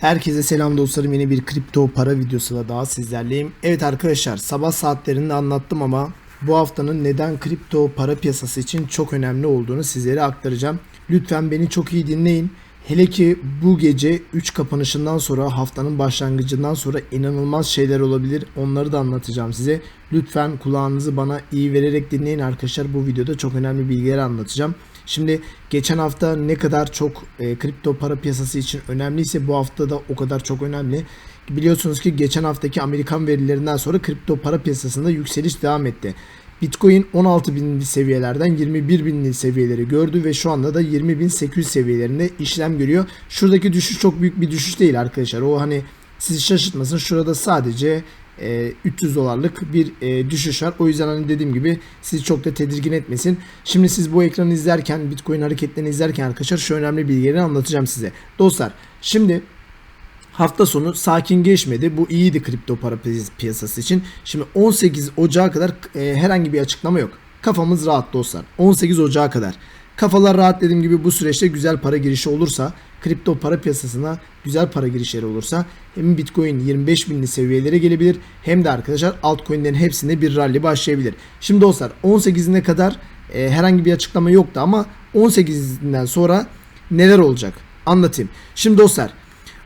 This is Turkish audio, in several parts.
Herkese selam dostlarım yeni bir kripto para videosuyla daha sizlerleyim. Evet arkadaşlar sabah saatlerinde anlattım ama bu haftanın neden kripto para piyasası için çok önemli olduğunu sizlere aktaracağım. Lütfen beni çok iyi dinleyin. Hele ki bu gece 3 kapanışından sonra haftanın başlangıcından sonra inanılmaz şeyler olabilir. Onları da anlatacağım size. Lütfen kulağınızı bana iyi vererek dinleyin arkadaşlar. Bu videoda çok önemli bilgiler anlatacağım. Şimdi geçen hafta ne kadar çok e, kripto para piyasası için önemliyse bu hafta da o kadar çok önemli. Biliyorsunuz ki geçen haftaki Amerikan verilerinden sonra kripto para piyasasında yükseliş devam etti. Bitcoin 16 binli seviyelerden 21 binli seviyeleri gördü ve şu anda da 20.800 seviyelerinde işlem görüyor. Şuradaki düşüş çok büyük bir düşüş değil arkadaşlar. O hani sizi şaşırtmasın. Şurada sadece e, 300 dolarlık bir e, düşüş var. O yüzden hani dediğim gibi sizi çok da tedirgin etmesin. Şimdi siz bu ekranı izlerken, Bitcoin hareketlerini izlerken arkadaşlar şu önemli bilgileri anlatacağım size. Dostlar şimdi hafta sonu sakin geçmedi. Bu iyiydi kripto para piyas- piyasası için. Şimdi 18 Ocağı kadar e, herhangi bir açıklama yok. Kafamız rahat dostlar. 18 Ocağı kadar. Kafalar rahat dediğim gibi bu süreçte güzel para girişi olursa, kripto para piyasasına güzel para girişleri olursa hem Bitcoin 25 binli seviyelere gelebilir hem de arkadaşlar altcoin'lerin hepsinde bir rally başlayabilir. Şimdi dostlar 18'ine kadar e, herhangi bir açıklama yoktu ama 18'inden sonra neler olacak anlatayım. Şimdi dostlar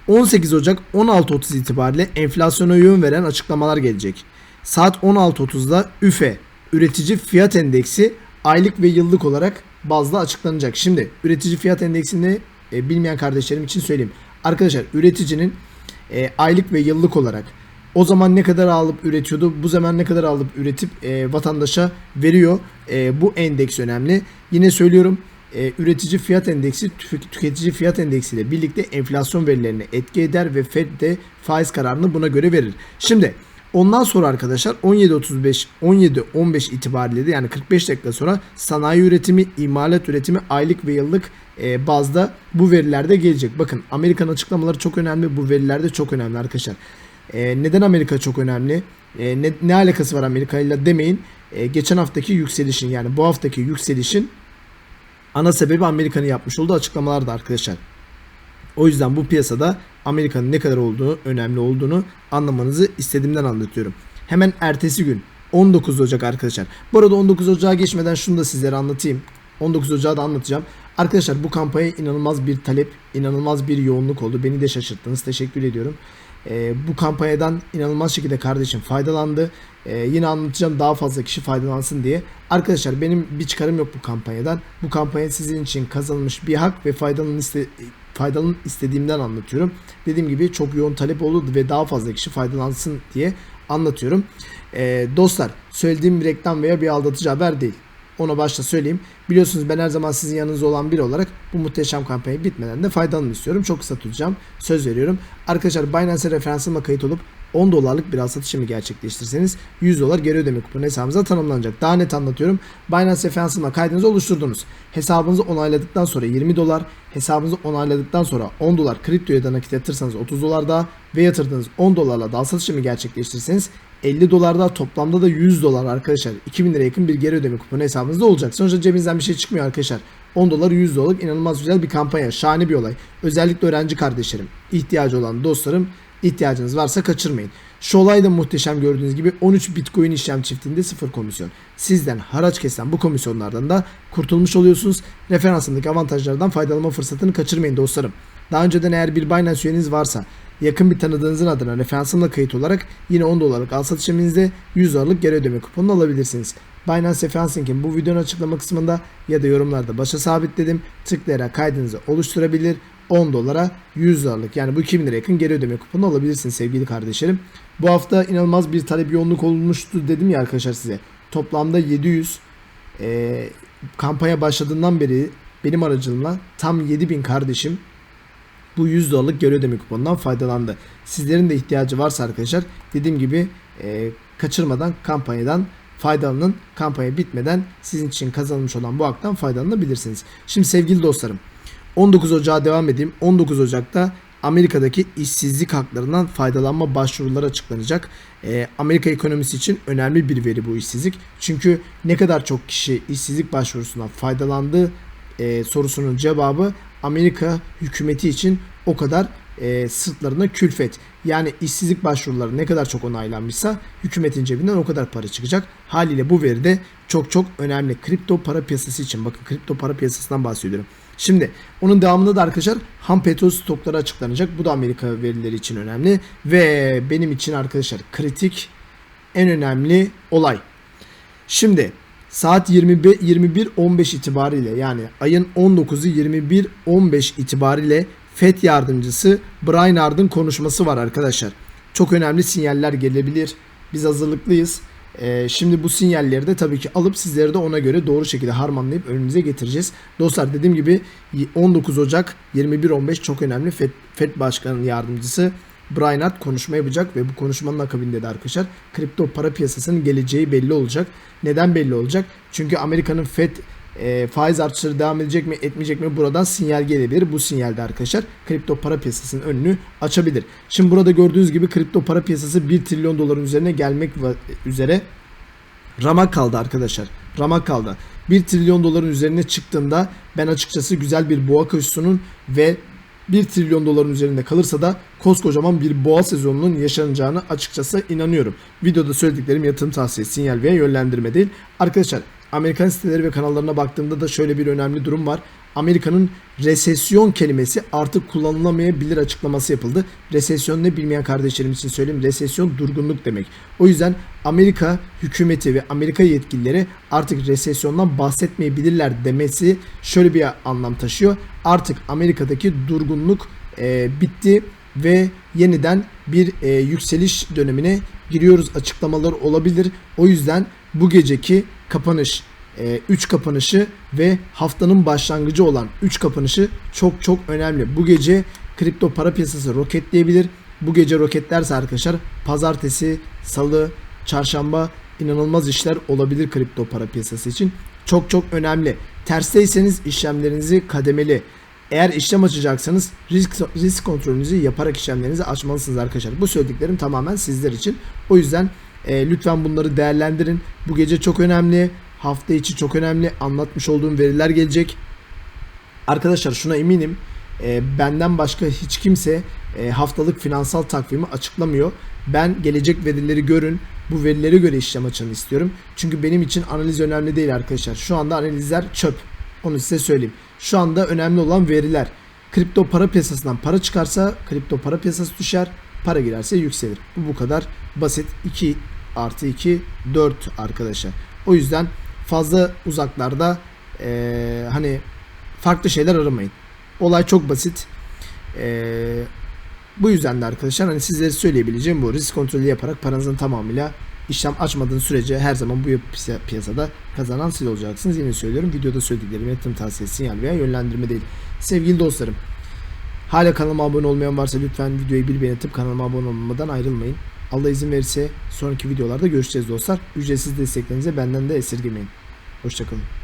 18 Ocak 16.30 itibariyle enflasyona yön veren açıklamalar gelecek. Saat 16.30'da üfe üretici fiyat endeksi aylık ve yıllık olarak bazda açıklanacak. Şimdi üretici fiyat endeksini e, bilmeyen kardeşlerim için söyleyeyim. Arkadaşlar üreticinin e, aylık ve yıllık olarak o zaman ne kadar alıp üretiyordu, bu zaman ne kadar alıp üretip e, vatandaşa veriyor. E, bu endeks önemli. Yine söylüyorum e, üretici fiyat endeksi tü- tüketici fiyat endeksi ile birlikte enflasyon verilerini etki eder ve Fed de faiz kararını buna göre verir. Şimdi ondan sonra arkadaşlar 17.35 17.15 itibariyle de yani 45 dakika sonra sanayi üretimi, imalat üretimi aylık ve yıllık e, bazda bu verilerde gelecek. Bakın Amerikan açıklamaları çok önemli. Bu veriler de çok önemli arkadaşlar. E, neden Amerika çok önemli? E, ne, ne alakası var Amerika ile demeyin. Geçen haftaki yükselişin yani bu haftaki yükselişin ana sebebi Amerika'nın yapmış olduğu açıklamalardı arkadaşlar. O yüzden bu piyasada Amerika'nın ne kadar olduğunu, önemli olduğunu anlamanızı istediğimden anlatıyorum. Hemen ertesi gün 19 Ocak arkadaşlar. Bu arada 19 Ocak'a geçmeden şunu da sizlere anlatayım. 19 Ocak'ı da anlatacağım. Arkadaşlar bu kampanya inanılmaz bir talep, inanılmaz bir yoğunluk oldu. Beni de şaşırttınız. Teşekkür ediyorum. Ee, bu kampanyadan inanılmaz şekilde kardeşim faydalandı. Ee, yine anlatacağım daha fazla kişi faydalansın diye. Arkadaşlar benim bir çıkarım yok bu kampanyadan. Bu kampanya sizin için kazanılmış bir hak ve faydalanın iste faydalanın istediğimden anlatıyorum. Dediğim gibi çok yoğun talep oldu ve daha fazla kişi faydalansın diye anlatıyorum. Ee, dostlar söylediğim bir reklam veya bir aldatıcı haber değil. Onu başta söyleyeyim. Biliyorsunuz ben her zaman sizin yanınızda olan biri olarak bu muhteşem kampanya bitmeden de faydalanın istiyorum. Çok kısa tutacağım. Söz veriyorum. Arkadaşlar Binance'e referansıma kayıt olup 10 dolarlık bir al satış işlemi gerçekleştirirseniz 100 dolar geri ödeme kuponu hesabınıza tanımlanacak. Daha net anlatıyorum. Binance referansıma kaydınızı oluşturdunuz. Hesabınızı onayladıktan sonra 20 dolar, hesabınızı onayladıktan sonra 10 dolar kriptoya da nakit yatırırsanız 30 dolar daha ve yatırdığınız 10 dolarla da al satış işlemi gerçekleştirirseniz 50 dolar daha toplamda da 100 dolar arkadaşlar. 2000 lira yakın bir geri ödeme kuponu hesabınızda olacak. Sonuçta cebinizden bir şey çıkmıyor arkadaşlar. 10 dolar 100 dolarlık inanılmaz güzel bir kampanya. Şahane bir olay. Özellikle öğrenci kardeşlerim, ihtiyacı olan dostlarım ihtiyacınız varsa kaçırmayın. Şu da muhteşem gördüğünüz gibi 13 Bitcoin işlem çiftinde sıfır komisyon. Sizden haraç kesen bu komisyonlardan da kurtulmuş oluyorsunuz. Referansındaki avantajlardan faydalanma fırsatını kaçırmayın dostlarım. Daha önceden eğer bir Binance üyeniz varsa yakın bir tanıdığınızın adına referansımla kayıt olarak yine 10 dolarlık al satış işleminizde 100 dolarlık geri ödeme kuponunu alabilirsiniz. Binance referans linkini bu videonun açıklama kısmında ya da yorumlarda başa sabitledim. Tıklayarak kaydınızı oluşturabilir. 10 dolara 100 dolarlık yani bu 2000 lira yakın geri ödeme kuponu alabilirsiniz sevgili kardeşlerim. Bu hafta inanılmaz bir talep yoğunluk olmuştu dedim ya arkadaşlar size. Toplamda 700 e, kampanya başladığından beri benim aracılığımla tam 7000 kardeşim bu 100 dolarlık geri ödeme kuponundan faydalandı. Sizlerin de ihtiyacı varsa arkadaşlar dediğim gibi e, kaçırmadan kampanyadan faydalanın. Kampanya bitmeden sizin için kazanılmış olan bu haktan faydalanabilirsiniz. Şimdi sevgili dostlarım 19 Ocağı devam edeyim. 19 Ocak'ta Amerika'daki işsizlik haklarından faydalanma başvuruları açıklanacak. Ee, Amerika ekonomisi için önemli bir veri bu işsizlik. Çünkü ne kadar çok kişi işsizlik başvurusundan faydalandı e, sorusunun cevabı Amerika hükümeti için o kadar e, sırtlarına külfet. Yani işsizlik başvuruları ne kadar çok onaylanmışsa hükümetin cebinden o kadar para çıkacak. Haliyle bu veri de çok çok önemli. Kripto para piyasası için bakın kripto para piyasasından bahsediyorum. Şimdi onun devamında da arkadaşlar ham petrol stokları açıklanacak. Bu da Amerika verileri için önemli ve benim için arkadaşlar kritik en önemli olay. Şimdi saat 21 21.15 itibariyle yani ayın 19'u 21.15 itibariyle FED yardımcısı Brian Ard'ın konuşması var arkadaşlar. Çok önemli sinyaller gelebilir. Biz hazırlıklıyız. Ee, şimdi bu sinyalleri de tabii ki alıp sizlere de ona göre doğru şekilde harmanlayıp önümüze getireceğiz. Dostlar dediğim gibi 19 Ocak 21.15 çok önemli. FED, FED Başkanı Yardımcısı Brian Ard konuşma yapacak ve bu konuşmanın akabinde de arkadaşlar kripto para piyasasının geleceği belli olacak. Neden belli olacak? Çünkü Amerika'nın FED e, faiz artışları devam edecek mi etmeyecek mi buradan sinyal gelebilir. Bu sinyalde arkadaşlar kripto para piyasasının önünü açabilir. Şimdi burada gördüğünüz gibi kripto para piyasası 1 trilyon doların üzerine gelmek üzere ramak kaldı arkadaşlar. Ramak kaldı. 1 trilyon doların üzerine çıktığında ben açıkçası güzel bir boğa koşusunun ve 1 trilyon doların üzerinde kalırsa da koskocaman bir boğa sezonunun yaşanacağını açıkçası inanıyorum. Videoda söylediklerim yatırım tavsiyesi, sinyal veya yönlendirme değil. Arkadaşlar Amerikan siteleri ve kanallarına baktığımda da şöyle bir önemli durum var. Amerika'nın resesyon kelimesi artık kullanılamayabilir açıklaması yapıldı. Resesyon ne bilmeyen kardeşlerim için söyleyeyim. Resesyon durgunluk demek. O yüzden Amerika hükümeti ve Amerika yetkilileri artık resesyondan bahsetmeyebilirler demesi şöyle bir anlam taşıyor. Artık Amerika'daki durgunluk e, bitti ve yeniden bir e, yükseliş dönemine giriyoruz açıklamaları olabilir. O yüzden bu geceki kapanış 3 kapanışı ve haftanın başlangıcı olan 3 kapanışı çok çok önemli. Bu gece kripto para piyasası roketleyebilir. Bu gece roketlerse arkadaşlar pazartesi, salı, çarşamba inanılmaz işler olabilir kripto para piyasası için. Çok çok önemli. Tersteyseniz işlemlerinizi kademeli. Eğer işlem açacaksanız risk, risk kontrolünüzü yaparak işlemlerinizi açmalısınız arkadaşlar. Bu söylediklerim tamamen sizler için. O yüzden e, lütfen bunları değerlendirin. Bu gece çok önemli. Hafta içi çok önemli. Anlatmış olduğum veriler gelecek. Arkadaşlar şuna eminim. E, benden başka hiç kimse e, haftalık finansal takvimi açıklamıyor. Ben gelecek verileri görün. Bu verilere göre işlem açın istiyorum. Çünkü benim için analiz önemli değil arkadaşlar. Şu anda analizler çöp. Onu size söyleyeyim. Şu anda önemli olan veriler. Kripto para piyasasından para çıkarsa kripto para piyasası düşer. Para girerse yükselir. Bu bu kadar basit. 2 artı 2 4 arkadaşlar. O yüzden fazla uzaklarda ee, hani farklı şeyler aramayın. Olay çok basit. Ee, bu yüzden de arkadaşlar hani sizlere söyleyebileceğim bu risk kontrolü yaparak paranızın tamamıyla işlem açmadığın sürece her zaman bu piyasada kazanan siz olacaksınız. Yine söylüyorum videoda söylediklerim yatırım tavsiyesi sinyal veya yönlendirme değil. Sevgili dostlarım hala kanalıma abone olmayan varsa lütfen videoyu bir beğenip kanalıma abone olmadan ayrılmayın. Allah izin verirse sonraki videolarda görüşeceğiz dostlar. Ücretsiz desteklerinize benden de esirgemeyin. Hoşçakalın.